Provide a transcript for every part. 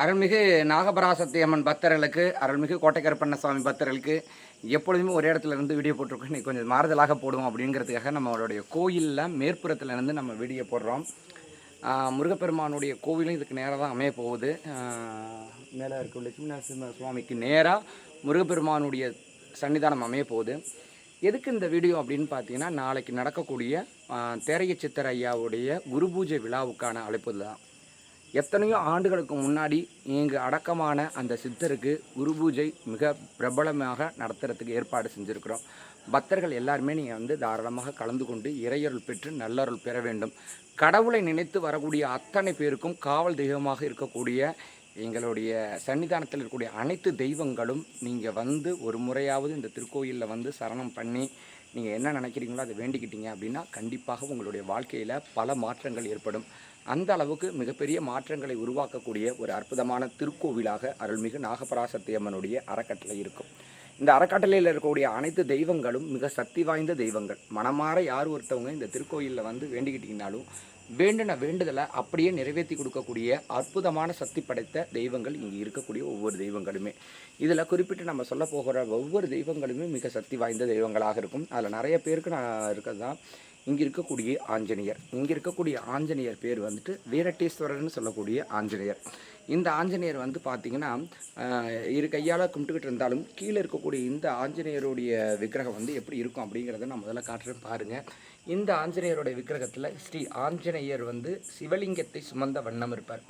அருள்மிகு நாகபராசக்தி அம்மன் பக்தர்களுக்கு அருள்மிகு கோட்டைக்கருப்பண்ண சுவாமி பக்தர்களுக்கு எப்பொழுதுமே ஒரே இடத்துல இருந்து வீடியோ போட்டிருக்கோம். இன்றைக்கி கொஞ்சம் மாறுதலாக போடுவோம் அப்படிங்கிறதுக்காக நம்மளுடைய கோயிலில் மேற்புறத்துலேருந்து நம்ம வீடியோ போடுறோம். முருகப்பெருமானுடைய கோவிலும் இதுக்கு நேராக தான் அமைய போகுது. மேலே இருக்க லட்சுமி நரசிம்ம சுவாமிக்கு நேராக முருகப்பெருமானுடைய சன்னிதானம் அமைய போகுது. எதுக்கு இந்த வீடியோ அப்படின்னு பார்த்தீங்கன்னா நாளைக்கு நடக்கக்கூடிய ஆஹ் தேரைய சித்தர் ஐயாவுடைய குரு பூஜை விழாவுக்கான அழைப்பு தான். எத்தனையோ ஆண்டுகளுக்கு முன்னாடி இங்கு அடக்கமான அந்த சித்தருக்கு குரு பூஜை மிக பிரபலமாக நடத்துறதுக்கு ஏற்பாடு செஞ்சுருக்கிறோம். பக்தர்கள் எல்லாருமே நீங்கள் வந்து தாராளமாக கலந்து கொண்டு இறையருள் பெற்று நல்லருள் பெற வேண்டும். கடவுளை நினைத்து வரக்கூடிய அத்தனை பேருக்கும் காவல் தெய்வமாக இருக்கக்கூடிய எங்களுடைய சன்னிதானத்தில் இருக்கக்கூடிய அனைத்து தெய்வங்களும் நீங்கள் வந்து ஒரு முறையாவது இந்த திருக்கோயிலில் வந்து சரணம் பண்ணி நீங்கள் என்ன நினைக்கிறீங்களோ அதை வேண்டிக்கிட்டீங்க அப்படின்னா கண்டிப்பாக உங்களுடைய வாழ்க்கையில் பல மாற்றங்கள் ஏற்படும். அந்த அளவுக்கு மிகப்பெரிய மாற்றங்களை உருவாக்கக்கூடிய ஒரு அற்புதமான திருக்கோவிலாக அருள்மிகு நாகபராசத்தியம்மனுடைய அறக்கட்டளை இருக்கும். இந்த அறக்கட்டளையில் இருக்கக்கூடிய அனைத்து தெய்வங்களும் மிக சக்தி வாய்ந்த தெய்வங்கள். மனமாற யார் ஒருத்தவங்க இந்த திருக்கோயிலில் வந்து வேண்டிக்கிட்டீங்கனாலும் வேண்டின வேண்டுதலை அப்படியே நிறைவேற்றி கொடுக்கக்கூடிய அற்புதமான சக்தி படைத்த தெய்வங்கள் இங்கே இருக்கக்கூடிய ஒவ்வொரு தெய்வங்களுமே. இதில் குறிப்பிட்டு நம்ம சொல்ல போகிற ஒவ்வொரு தெய்வங்களுமே மிக சக்தி வாய்ந்த தெய்வங்களாக இருக்கும். அதில் நிறைய பேருக்கு நான் இருக்கிறது தான். இங்கே இருக்கக்கூடிய ஆஞ்சநேயர். இங்கே இருக்கக்கூடிய ஆஞ்சநேயர் பேர் வந்துட்டு வீரட்டேஸ்வரர்னு சொல்லக்கூடிய ஆஞ்சநேயர். இந்த ஆஞ்சநேயர் வந்து பார்த்திங்கன்னா இரு கையால் கும்பிட்டுக்கிட்டு இருந்தாலும் கீழே இருக்கக்கூடிய இந்த ஆஞ்சநேயருடைய விக்கிரகம் வந்து எப்படி இருக்கும் அப்படிங்கிறத நான் முதல்ல காட்டுறேன் பாருங்கள் இந்த ஆஞ்சநேயருடைய விக்கிரகத்தில் ஸ்ரீ ஆஞ்சநேயர் வந்து சிவலிங்கத்தை சுமந்த வண்ணம் இருப்பார்.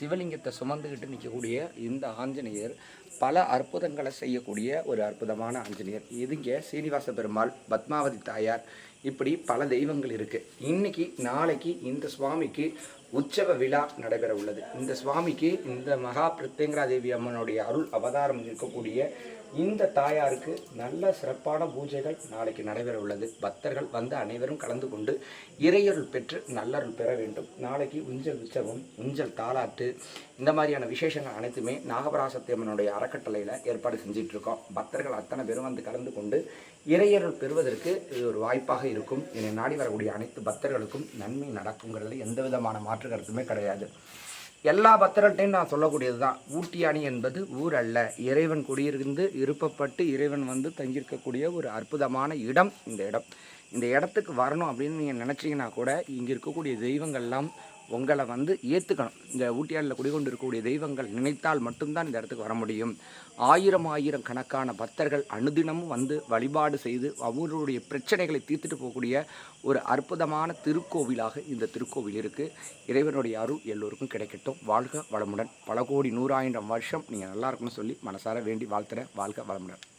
சிவலிங்கத்தை சுமந்துக்கிட்டு நிற்கக்கூடிய இந்த ஆஞ்சநேயர் பல அற்புதங்களை செய்யக்கூடிய ஒரு அற்புதமான ஆஞ்சநேயர். இதுங்க சீனிவாச பெருமாள் பத்மாவதி தாயார். இப்படி பல தெய்வங்கள் இருக்குது இன்னைக்கு நாளைக்கு இந்த சுவாமிக்கு உற்சவ விழா நடைபெற உள்ளது. இந்த சுவாமிக்கு இந்த மகா பிரத்யங்கரா தேவி அம்மனுடைய அருள் அவதாரம் இருக்கக்கூடிய இந்த தாயாருக்கு நல்ல சிறப்பான பூஜைகள் நாளைக்கு நடைபெற உள்ளது. பக்தர்கள் வந்து அனைவரும் கலந்து கொண்டு இறையருள் பெற்று நல்லருள் பெற வேண்டும். நாளைக்கு உஞ்சல் உற்சவம் உஞ்சல் தாலாட்டு இந்த மாதிரியான விசேஷங்கள் அனைத்துமே நாகபராசத்தியம்மனுடைய அறக்கட்டளையில் ஏற்பாடு செஞ்சிட்டு இருக்கோம் பக்தர்கள் அத்தனை பேரும் வந்து கலந்து கொண்டு இறையருள் பெறுவதற்கு இது ஒரு வாய்ப்பாக இருக்கும். என்னை நாடி வரக்கூடிய அனைத்து பக்தர்களுக்கும் நன்மை நடக்குங்கிறதுல எந்த விதமான மாற்றம் மாற்று கருத்துமே கிடையாது. எல்லா பக்தர்கள்ட்டையும் நான் சொல்லக்கூடியது தான் ஊட்டியாணி என்பது ஊர் அல்ல. இறைவன் குடியிருந்து இருப்பப்பட்டு இறைவன் வந்து தங்கியிருக்கக்கூடிய ஒரு அற்புதமான இடம் இந்த இடம். இந்த இடத்துக்கு வரணும் அப்படின்னு நீங்கள் நினச்சிங்கன்னா கூட இங்கே இருக்கக்கூடிய தெய்வங்கள்லாம் உங்களை வந்து ஏற்றுக்கணும் இந்த ஊட்டியாளில் குடிகொண்டு இருக்கக்கூடிய தெய்வங்கள் நினைத்தால் மட்டும்தான் இந்த இடத்துக்கு வர முடியும். ஆயிரம் ஆயிரம் கணக்கான பக்தர்கள் அனுதினமும் வந்து வழிபாடு செய்து அவர்களுடைய பிரச்சனைகளை தீர்த்துட்டு போகக்கூடிய ஒரு அற்புதமான திருக்கோவிலாக இந்த திருக்கோவில் இருக்குது இறைவனுடைய அருள் எல்லோருக்கும் கிடைக்கட்டும். வாழ்க வளமுடன். பல கோடி நூறாயிரம் வருஷம் நீங்கள் நல்லா இருக்கும்னு சொல்லி மனசார வேண்டி வாழ்த்துறேன். வாழ்க வளமுடன்.